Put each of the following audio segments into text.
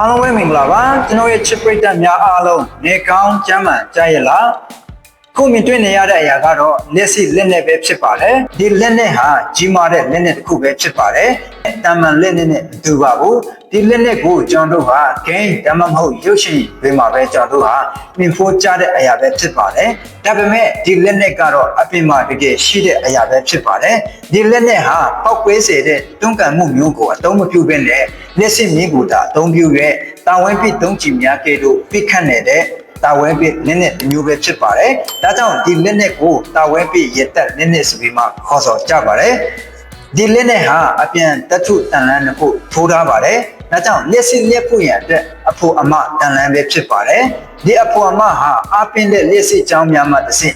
အားလုံးပဲမင်္ဂလာပါကျွန်တော်ရဲ့ချစ်ပရိသတ်များအားလုံးနေကောင်းကျမ်းမှန်ကြရလား ခုမြင်တွေ့နေရတဲ့အရာကတော့လက်စီလက်နဲ့ပဲဖြစ်ပါတယ်ဒီလက်နဲ့ဟာကြီးမားတဲ့လက်နဲ့တစ်ခုပဲဖြစ်ပါတယ်တာမန်လက်နဲ့နဲ့မတူပါဘူးဒီလက်နဲ့ကိုကျွန်တော်တို့ဟာဂိမ်းဒါမှမဟုတ်ရုပ်ရှင်တွေမှာပဲကျွန်တော်တို့ဟာမြင်ဖို့ကြားတဲ့အရာပဲဖြစ်ပါတယ်ဒါပေမဲ့ဒီလက်နဲ့ကတော့အပြင်မှာတကယ်ရှိတဲ့အရာပဲဖြစ်ပါတယ်ဒီလက်နဲ့ဟာပောက်ကွဲစေတဲ့တွန်းကန်မှုမျိုးကိုအသုံးမပြုဘဲနဲ့လက်စစ်မြင်းကိုသာအသုံးပြုရဲတာဝန်ပိသုံးချီများကဲ့သို့ပြစ်ခတ်နေတဲ့ တာဝဲပိလက်နဲ့မျိုးပဲဖြစ်ပါတယ်ဒါကြောင့်ဒီလက်နဲ့ကိုတာဝဲပိရတက်လက်နဲ့ဆိုပြီးမှခေါ်ဆိုကြပါတယ်ဒီလက်နဲ့ဟာအပြန်တထုတန်လန်းတစ်ခုထိုးထားပါတယ်ဒါကြောင့်လက်စစ်လက်ဖို့ရအတွက်အဖို့အမတန်လန်းပဲဖြစ်ပါတယ်ဒီအဖို့အမဟာအပင်းတဲ့လက်စစ်ကြောင်းများမှတစ်ဆင့်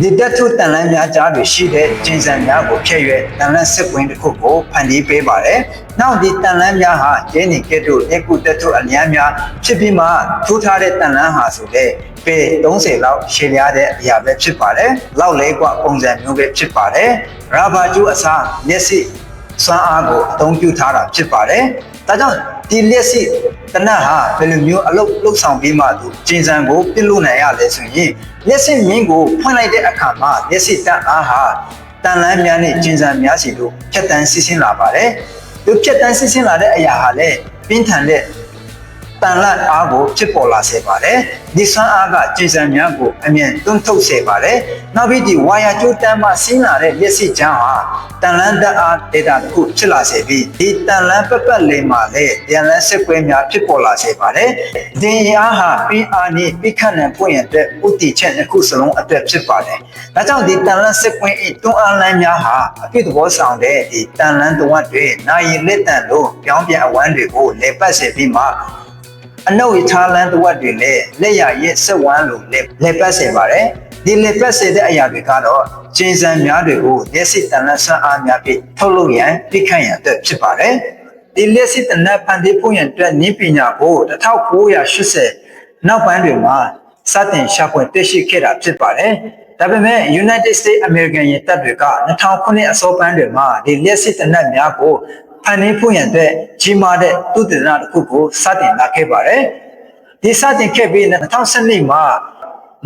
ဒီတထုတန်လန်းများကြားတွေရှိတဲ့ကျင်းစံများကိုဖြည့်ရွက်တန်လန်းစစ်ကွင်းတစ်ခုကိုဖန်တီးပေးပါတယ်။နောက်ဒီတန်လန်းများဟာကျင်းနေကဲ့သို့လက်ကုတထုအများများဖြစ်ပြီးမှထိုးထားတဲ့တန်လန်းဟာဆိုတဲ့ပေ30လောက်ရှည်လျားတဲ့အရာပဲဖြစ်ပါတယ်။လောက်လဲกว่าပုံစံမျိုးပဲဖြစ်ပါတယ်။ရာဘာကျူအစားလက်စစ်စွမ်းအားကိုအသုံးပြုထားတာဖြစ်ပါတယ်။ဒါကြောင့် ဒီလက်စစ်တနတ်ဟာဘယ်လိုမျိုးအလုပ်လုပ်ဆောင်ပြီးမှသူကျင်စံကိုပြစ်လို့နိုင်ရလဲဆိုရင်လက်စစ်မင်းကိုဖွင့်လိုက်တဲ့အခါမှာလက်စစ်တန်အားဟာတန်လန်းများနဲ့ကျင်စံများစီတို့ဖြတ်တန်းဆင်းဆင်းလာပါတယ်။သူဖြတ်တန်းဆင်းဆင်းလာတဲ့အရာဟာလည်းပြင်းထန်တဲ့ တန်လန့်အားကိုဖြစ်ပေါ်လာစေပါတယ်။ဒီဆွမ်းအားကကျင်စံများကိုအမြင်တွန်းထုတ်စေပါတယ်။နောက်ပြီးဒီဝါယာကျိုးတန်းမှဆင်းလာတဲ့လက်စစ်ချမ်းဟာတန်လန့်တအားဒေတာတစ်ခုဖြစ်လာစေပြီးဒီတန်လန့်ပတ်ပတ်လေးမှာလည်းပြန်လန်းစစ်ပွဲများဖြစ်ပေါ်လာစေပါတယ်။ဒီအားဟာပြီးအားနဲ့ပြီးခတ်နိုင်ပွင့်ရတဲ့ဥတီချက်တစ်ခုစလုံးအတွက်ဖြစ်ပါတယ်။ဒါကြောင့်ဒီတန်လန့်စစ်ပွဲဤတွန်းအားလန်းများဟာအပြည့်သဘောဆောင်တဲ့ဒီတန်လန့်တဝတ်တွေနိုင်လက်တန်လို့ပြောင်းပြန်အဝမ်းတွေကိုလေပတ်စေပြီးမှ အနုတ်ထားလန်းတဝတ်တွေလည်းလက်ရရဲ့စက်ဝမ်းလိုလက်လက်ပတ်စေပါတယ်ဒီလက်ပတ်စေတဲ့အရာတွေကတော့ကျင်းစံများတွေကိုလက်စစ်တန်လန်းဆန်းအားများဖြင့်ထုတ်လုပ်ရန်ပြစ်ခတ်ရန်အတွက်ဖြစ်ပါတယ်ဒီလက်စစ်တန်လန်းဖန်တီးဖို့ရန်အတွက်နည်းပညာကို1980နောက်ပိုင်းတွေမှာစတင်ရှာဖွေတွေ့ရှိခဲ့တာဖြစ်ပါတယ်ဒါပေမဲ့ United States American ရဲ့တပ်တွေက2009အစောပိုင်းတွေမှာဒီလက်စစ်တနက်များကို ဖန်တီးဖို့ရန်အတွက်ကြီးမားတဲ့သုတေသနတစ်ခုကိုစတင်လာခဲ့ပါတယ်။ဒီစတင်ခဲ့ပြီး2012မှာ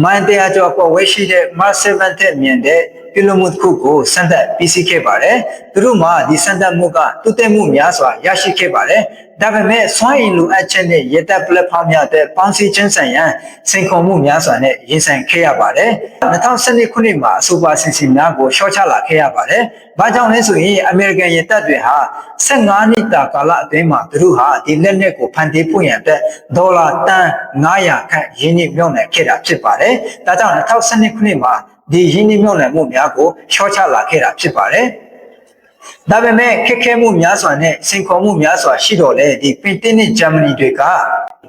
မိုင်းတရားကျော်ပေါ်ဝဲရှိတဲ့ Mars 7တဲ့မြင်တဲ့ပြလို့မှုတစ်ခုကိုစမ်းသပ်ပြီးစီးခဲ့ပါတယ်။သူတို့မှာဒီစမ်းသပ်မှုကတုတက်မှုများစွာရရှိခဲ့ပါတယ်။ဒါပေမဲ့စွမ်းရည်လိုအပ်ချက်နဲ့ရတဲ့ platform များတဲ့ပေါင်းစည်းခြင်းဆိုင်ရာစိန်ခေါ်မှုများစွာနဲ့ရင်ဆိုင်ခဲ့ရပါတယ်။2012ခုနှစ်မှာအဆိုပါစင်စီများကိုရှော့ချလာခဲ့ရပါတယ်။ဘာကြောင့်လဲဆိုရင်အမေရိကန်ရတပ်တွေဟာ15နှစ်တာကာလအတွင်းမှာသူတို့ဟာဒီလက်နက်ကိုဖန်တီးဖို့ရန်အတွက်ဒေါ်လာတန်900ခန့်ရင်းနှီးမြှုပ်နှံခဲ့တာဖြစ်ပါတယ်။ဒါကြောင့်2012ခုနှစ်မှာ ဒီရင်းနှီးမြှုပ်နှံမှုများကိုရှော့ချလာခဲ့တာဖြစ်ပါတယ်။ဒါပေမဲ့ခက်ခဲမှုများစွာနဲ့စိန်ခေါ်မှုများစွာရှိတော့လေဒီပင်တင်းနဲ့ဂျာမနီတွေက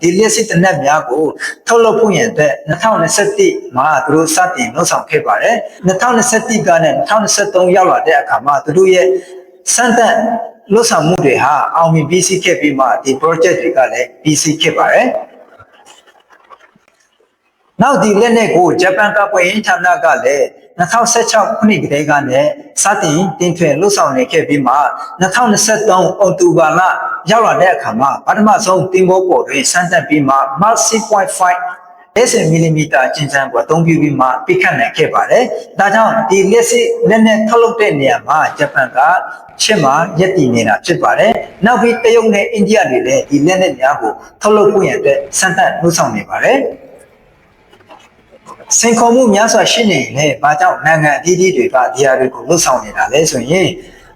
ဒီလက်စစ်တနက်များကိုထုတ်လုပ်ဖို့ရန်အတွက်2021မှာသူတို့စတင်လှုပ်ဆောင်ခဲ့ပါတယ်2021ကနဲ့2023ရောက်လာတဲ့အခါမှာသူတို့ရဲ့စံတန်လှုပ်ဆောင်မှုတွေဟာအောင်မြင်ပြီးစီးခဲ့ပြီးမှဒီ project တွေကလည်းပြီးစီးခဲ့ပါတယ် နောက်ဒီလက်နဲ့ကိုဂျပန်ကပွင့်ဌာနကလည်း2016ခုနှစ်ကတည်းကနေစတင်တင်ထွင်လှုပ်ဆောင်နေခဲ့ပြီးမှ2023အောက်တိုဘာလရောက်လာတဲ့အခါမှာပထမဆုံးတင်ဘောပေါ်တွင်စမ်းသပ်ပြီးမှ Mark 6.5 10 mm ကျင်းစံကိုအသုံးပြုပြီးမှပြခတ်နိုင်ခဲ့ပါတယ်။ဒါကြောင့်ဒီလက်စစ်လက်နဲ့ထုတ်လုပ်တဲ့နေရာမှာဂျပန်ကရှစ်မှာရည်တည်နေတာဖြစ်ပါတယ်။နောက်ပြီးတရုတ်နဲ့အိန္ဒိယတွေလည်းဒီလက်နဲ့များကိုထုတ်လုပ်ဖို့ရန်အတွက်စမ်းသပ်လှုပ်ဆောင်နေပါတယ်။ စင်ခေါ်မှုများစွာရှိနေရင်လည်းဘာကြောင့်နိုင်ငံအသီးသီးတွေကဒီဟာတွေကိုလှုပ်ဆောင်နေတာလဲဆိုရင်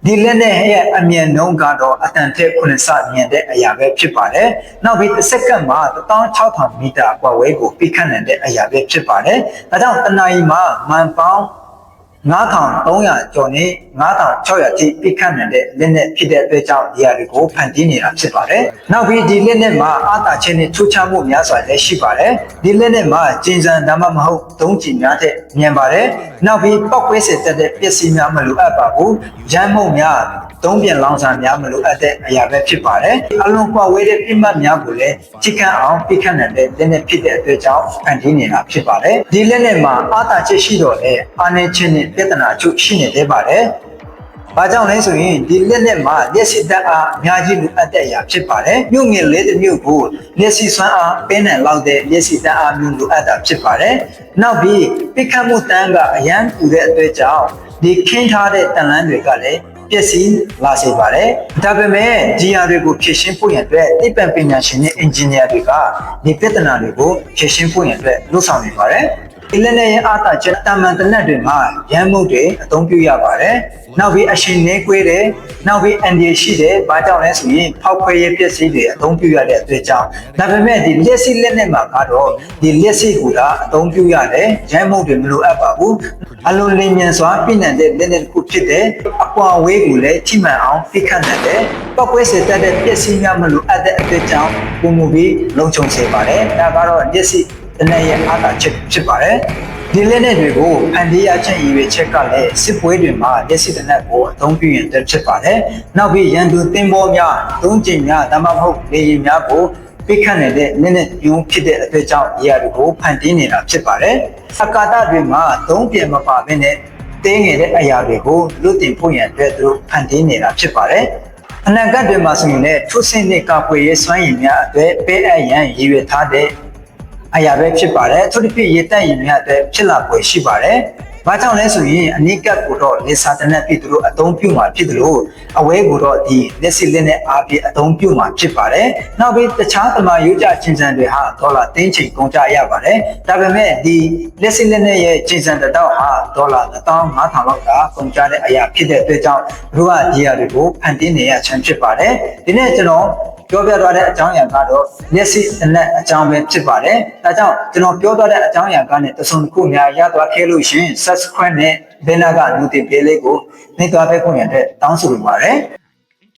ဒီလက်နဲ့ရဲ့အမြန်နှုန်းကတော့အတန်ထက်9ဆမြင့်တဲ့အရာပဲဖြစ်ပါတယ်။နောက်ပြီးတစ်စက္ကန့်မှာ16000မီတာကွာဝဲကိုပြခတ်နိုင်တဲ့အရာပဲဖြစ်ပါတယ်။ဒါကြောင့်တနအီမှာမန်ပေါင်း 9300ကျော်နဲ့9600ထိပြခတ်နိုင်တဲ့လက်နဲ့ဖြစ်တဲ့အတွက်ကြောင့်ဒီဟာတွေကိုဖန်တီးနေတာဖြစ်ပါတယ်။နောက်ပြီးဒီလက်နဲ့မှာအာသာချင်းနဲ့ထူးခြားမှုများစွာလည်းရှိပါတယ်။ဒီလက်နဲ့မှာကျင်းစံဒါမှမဟုတ်သုံးချီများတဲ့မြန်ပါတယ်။နောက်ပြီးပောက်ကွဲစေတတ်တဲ့ပစ္စည်းများမလိုအပ်ပါဘူး။ရမ်းမှုများသုံးပြန်လောင်စာများမလိုအပ်တဲ့အရာပဲဖြစ်ပါတယ်။အလုံးကွာဝေးတဲ့ပြစ်မှတ်များကိုလည်းချိကန်းအောင်ပြခတ်နိုင်တဲ့လက်နဲ့ဖြစ်တဲ့အတွက်ကြောင့်ဖန်တီးနေတာဖြစ်ပါတယ်။ဒီလက်နဲ့မှာအာသာချက်ရှိတော့လေအာနေချင်းနဲ့ပြဿနာအချို့ရှိနေသေးပါတယ်။ဘာကြောင့်လဲဆိုရင်ဒီလက်နဲ့မှာလက်စစ်တက်အားအများကြီးလိုအပ်တဲ့အရာဖြစ်ပါတယ်။မြို့ငယ်လေးတစ်မြို့ကိုလက်စစ်ဆွမ်းအားပင်းနဲ့လောက်တဲ့လက်စစ်တက်အားမျိုးလိုအပ်တာဖြစ်ပါတယ်။နောက်ပြီးပိတ်ခတ်မှုတန်းကအရန်ပူတဲ့အတွက်ကြောင့်ဒီခင်းထားတဲ့တန်လန်းတွေကလည်းပျက်စီးလာစေပါတယ်။ဒါပေမဲ့ GR တွေကိုဖြည့်ရှင်းဖို့ရန်အတွက်သိပ္ပံပညာရှင်နဲ့ engineer တွေကဒီပြဿနာတွေကိုဖြည့်ရှင်းဖို့ရန်အတွက်လှုပ်ဆောင်နေပါတယ်။ ဒီလက်နဲ့ရဲ့အားသာချက်တာမန်တနက်တွေမှာရမ်းမှုတွေအသုံးပြုရပါတယ်။နောက်ပြီးအရှင်နေကွေးတယ်။နောက်ပြီးအန်ဒီရှိတယ်။ဘာကြောင့်လဲဆိုရင်ဖောက်ခွဲရေးပစ္စည်းတွေအသုံးပြုရတဲ့အတွက်ကြောင့်ဒါပေမဲ့ဒီလက်စီလက်နဲ့မှာကတော့ဒီလက်စီကူတာအသုံးပြုရတယ်။ရမ်းမှုတွေမလိုအပ်ပါဘူး။အလွန်လင်းမြန်စွာပြည့်နိုင်တဲ့လက်နဲ့တစ်ခုဖြစ်တဲ့အကွာဝေးကိုလည်းထိမှန်အောင်ဖိခတ်နိုင်တယ်။ပောက်ကွဲစေတတ်တဲ့ပစ္စည်းများမလိုအပ်တဲ့အတွက်ကြောင့်ပုံမူပြီးလုံခြုံစေပါတယ်။ဒါကတော့လက်စီ တနက်ရဲ့အားသာချက်ဖြစ်ပါတယ်ဒီလက်နက်တွေကိုဖန်တီးရချက်ရည်ရွယ်ချက်ကလည်းစစ်ပွဲတွေမှာလက်စစ်တနက်ကိုအသုံးပြုရင်တက်ဖြစ်ပါတယ်နောက်ပြီးရန်သူသင်္ဘောများသုံးကျင်များဒါမှမဟုတ်လေယာဉ်များကိုပိတ်ခတ်နေတဲ့လက်နက်ယုံဖြစ်တဲ့အတွက်ကြောင့်နေရာတွေကိုဖန်တီးနေတာဖြစ်ပါတယ်အကာတတွေမှာသုံးပြန်မပါဘဲနဲ့တင်းငယ်တဲ့အရာတွေကိုလွတ်တင်ဖို့ရန်အတွက်သူတို့ဖန်တီးနေတာဖြစ်ပါတယ်အနာဂတ်တွေမှာဆိုရင်လည်းထုစင်းတဲ့ကာကွယ်ရေးစွမ်းရည်များအတွက်ပဲအပ်ရန်ရည်ရွယ်ထားတဲ့ အရာပဲဖြစ်ပါတယ်သူတစ်ဖြစ်ရေတက်ရင်များအတွက်ဖြစ်လာပွဲရှိပါတယ်။ဘာကြောင့်လဲဆိုရင်အနိကတ်ကိုတော့လေစာတနက်ပြီးသူတို့အသုံးပြုမှာဖြစ်တယ်လို့အဝဲကိုတော့ဒီလက်စစ်လက်နဲ့အားဖြင့်အသုံးပြုမှာဖြစ်ပါတယ်။နောက်ပြီးတခြားသမားရိုးကြချင်းစံတွေဟာဒေါ်လာသိန်းချိန်ကုန်ကြရပါတယ်။ဒါပေမဲ့ဒီလက်စစ်လက်နဲ့ရဲ့ချင်းစံတစ်တောက်ဟာဒေါ်လာ1500လောက်ကကုန်ကြတဲ့အရာဖြစ်တဲ့အတွက်ကြောင့်တို့ကဒီအရာတွေကိုဖန်တီးနေရချမ်းဖြစ်ပါတယ်။ဒီနေ့ကျွန်တော် ပြောပြသွားတဲ့အကြောင်းအရာကတော့မျက်စိအနက်အကြောင်းပဲဖြစ်ပါတယ်။ဒါကြောင့်ကျွန်တော်ပြောသွားတဲ့အကြောင်းအရာကနဲ့တစုံတစ်ခုများရသွားခဲ့လို့ရှရင် subscribe နဲ့ banner က notification လေးကိုနှိပ်သွားပေးခွင့်ရတဲ့တောင်းဆိုလိုပါတယ်။